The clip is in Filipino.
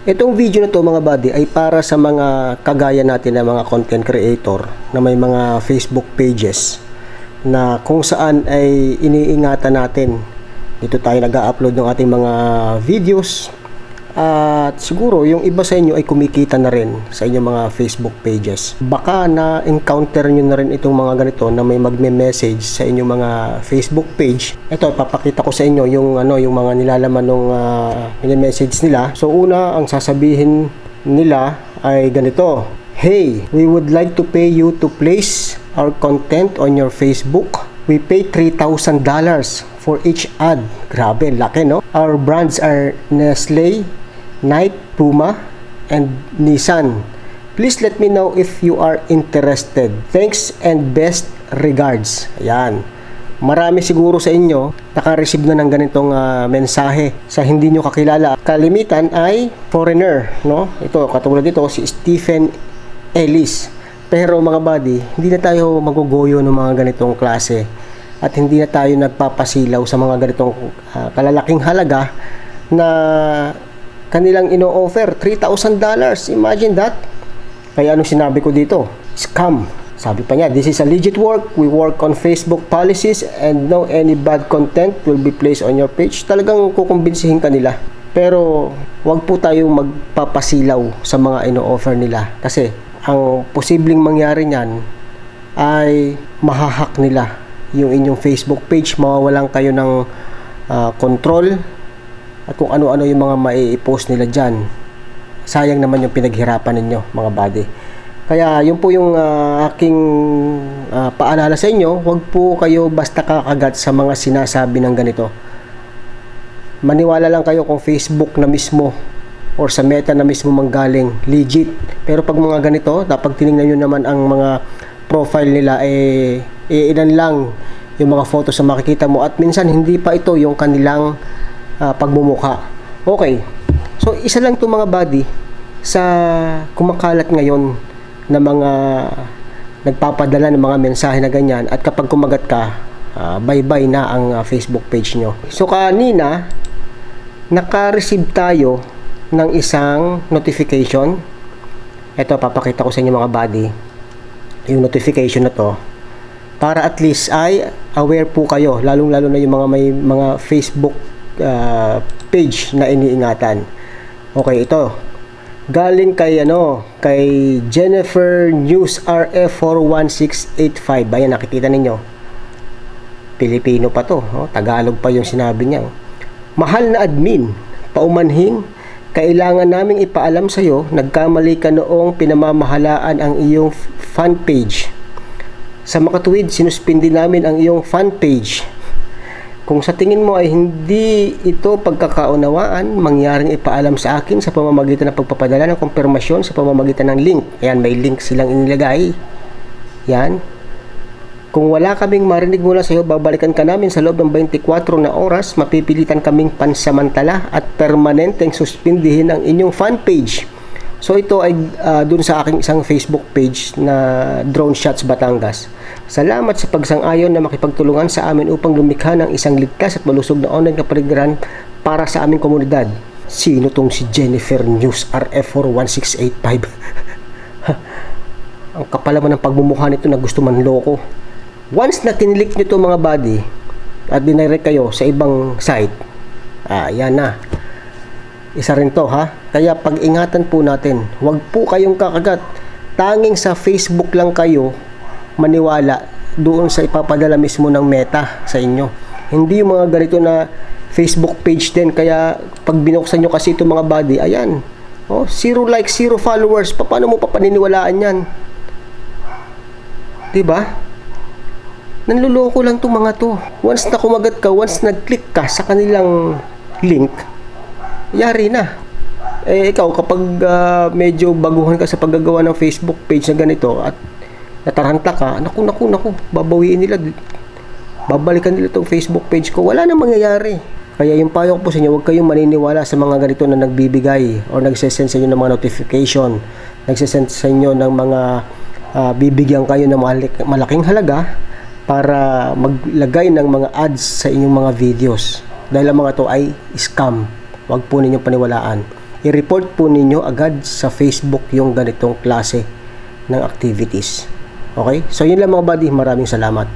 Itong video na to mga buddy ay para sa mga kagaya natin na mga content creator na may mga Facebook pages na kung saan ay iniingatan natin. Dito tayo nag-upload ng ating mga videos at siguro yung iba sa inyo ay kumikita na rin sa inyong mga Facebook pages. Baka na encounter nyo na rin itong mga ganito na may magme-message sa inyong mga Facebook page. Ito papakita ko sa inyo yung ano yung mga nilalaman ng uh, message nila. So una ang sasabihin nila ay ganito. Hey, we would like to pay you to place our content on your Facebook. We pay $3,000 for each ad. Grabe, laki no? Our brands are Nestle, Nike, Puma, and Nissan. Please let me know if you are interested. Thanks and best regards. Ayan. Marami siguro sa inyo naka-receive na ng ganitong ah, mensahe sa hindi nyo kakilala. Kalimitan ay foreigner, no? Ito, katulad dito si Stephen Ellis. Pero mga buddy, hindi na tayo magugoyo ng mga ganitong klase at hindi na tayo nagpapasilaw sa mga ganitong ah, kalalaking halaga na kanilang ino-offer $3,000. Imagine that. Kaya anong sinabi ko dito? Scam. Sabi pa niya, this is a legit work. We work on Facebook policies and no any bad content will be placed on your page. Talagang kukumbinsihin ka nila. Pero wag po tayong magpapasilaw sa mga ino-offer nila. Kasi ang posibleng mangyari niyan ay mahahak nila yung inyong Facebook page. Mawawalan kayo ng ah, control at kung ano-ano yung mga mai-post nila dyan. Sayang naman yung pinaghirapan ninyo, mga buddy. Kaya yun po yung ah, aking ah, paalala sa inyo, huwag po kayo basta kakagat sa mga sinasabi ng ganito. Maniwala lang kayo kung Facebook na mismo or sa meta na mismo manggaling, legit. Pero pag mga ganito, dapat tinignan nyo naman ang mga profile nila, eh, eh ilan lang yung mga photos na makikita mo at minsan hindi pa ito yung kanilang ah, pagmumukha. Okay. So, isa lang itong mga body sa kumakalat ngayon na mga nagpapadala ng mga mensahe na ganyan at kapag kumagat ka, ah, bye-bye na ang ah, Facebook page nyo. So, kanina, naka-receive tayo ng isang notification. Ito, papakita ko sa inyo mga body yung notification na to para at least ay aware po kayo lalong lalo na yung mga may mga Facebook uh, page na iniingatan. Okay ito. Galing kay ano kay Jennifer News RF 41685 ayan nakikita ninyo. Pilipino pa to oh, Tagalog pa yung sinabi niya mahal na admin paumanhin kailangan naming ipaalam sa iyo, nagkamali ka noong pinamamahalaan ang iyong fan page. Sa makatuwid, sinuspindi namin ang iyong fan page. Kung sa tingin mo ay hindi ito pagkakaunawaan, mangyaring ipaalam sa akin sa pamamagitan ng pagpapadala ng kumpirmasyon sa pamamagitan ng link. Ayan, may link silang inilagay. Yan. Kung wala kaming marinig mula sa iyo, babalikan ka namin sa loob ng 24 na oras, mapipilitan kaming pansamantala at permanenteng suspindihin ang inyong fan page. So ito ay uh, dun sa aking isang Facebook page na Drone Shots Batangas. Salamat sa pagsang-ayon na makipagtulungan sa amin upang lumikha ng isang ligtas at malusog na online kapaligiran para sa aming komunidad. Sino tong si Jennifer News RF41685? ang kapal naman ng pagmumukha nito na gusto manloko. Once na kinlik nyo to mga body at dinirect kayo sa ibang site, ah, yan na. Isa rin to ha. Kaya pag-ingatan po natin, huwag po kayong kakagat. Tanging sa Facebook lang kayo maniwala doon sa ipapadala mismo ng meta sa inyo. Hindi yung mga ganito na Facebook page din. Kaya pag binuksan nyo kasi itong mga body, ayan. Oh, zero likes, zero followers. Pa- Paano mo papaniniwalaan yan? ba? Nanluloko lang tong mga to. Once na kumagat ka, once nag-click ka sa kanilang link, yari na. Eh, ikaw, kapag ah, medyo baguhan ka sa paggagawa ng Facebook page na ganito at nataranta ka, naku, naku, naku, babawiin nila. Babalikan nila tong Facebook page ko. Wala na mangyayari. Kaya yung payo ko po sa inyo, huwag kayong maniniwala sa mga ganito na nagbibigay or nagsesend sa inyo ng mga notification, nagsesend sa inyo ng mga ah, bibigyan kayo ng malak- malaking halaga para maglagay ng mga ads sa inyong mga videos. Dahil ang mga to ay scam. Huwag po ninyong paniwalaan. i-report po ninyo agad sa Facebook yung ganitong klase ng activities. Okay? So yun lang mga buddy, maraming salamat.